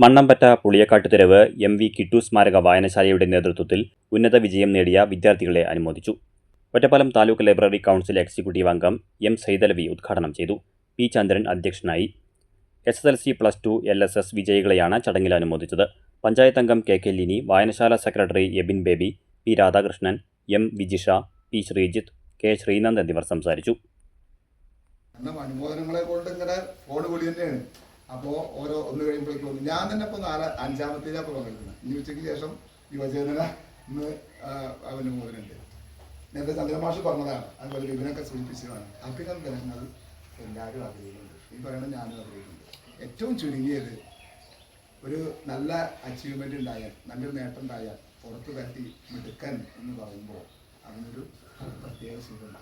Mannampatta പുളിയക്കാട്ടുതെരവ് M V കിട്ടു സ്മാരക വായനശാലയുടെ നേതൃത്വത്തിൽ ഉന്നത വിജയം നേടിയ വിദ്യാർത്ഥികളെ അനുമോദിച്ചു. Ottapalam taluk library council executive അംഗം എം സൈതലവി ഉദ്ഘാടനം ചെയ്തു. പി ചന്ദ്രൻ അധ്യക്ഷനായി. S S L C plus two L S S വിജയികളെയാണ് ചടങ്ങിൽ അനുമോദിച്ചത്. പഞ്ചായത്ത് അംഗം കെ കെ ലിനി വായനശാല secretary Ebin Baby P Radhakrishnan M Vijisha P Sreejith K Sreenand എന്നിവർ സംസാരിച്ചു. അനുമോദനങ്ങളെ കൊണ്ട് ഇങ്ങനെ ഫോൺ വിളി തന്നെയാണ്. അപ്പോൾ ഓരോ ഒന്ന് കഴിയുമ്പോഴേക്കും ഞാൻ തന്നെ ഇപ്പോൾ നാല് അഞ്ചാമത്തേലാണ് ഇപ്പോൾ പങ്കെടുക്കുന്നത് ഇനി ഉച്ചയ്ക്ക് ശേഷം യുവജന ഇന്ന് അനുമോദനുണ്ട് നേരത്തെ ചന്ദ്രമാഷ് പറഞ്ഞതാണ്. അതുപോലെ വിവരമൊക്കെ സൂചിപ്പിച്ചതാണ്. അഭിനന്ദനങ്ങൾ എല്ലാവരും ആഗ്രഹിക്കുന്നുണ്ട് ഈ പറയണത് ഞാനും ആഗ്രഹിക്കുന്നുണ്ട് ഏറ്റവും ചുരുങ്ങിയത് ഒരു നല്ല അച്ചീവ്മെന്റ് ഉണ്ടായാൽ നല്ലൊരു നേട്ടം ഉണ്ടായാൽ പുറത്ത് തട്ടി മിടുക്കൻ എന്ന് പറയുമ്പോൾ അതിനൊരു പ്രത്യേക സുഖമുണ്ട്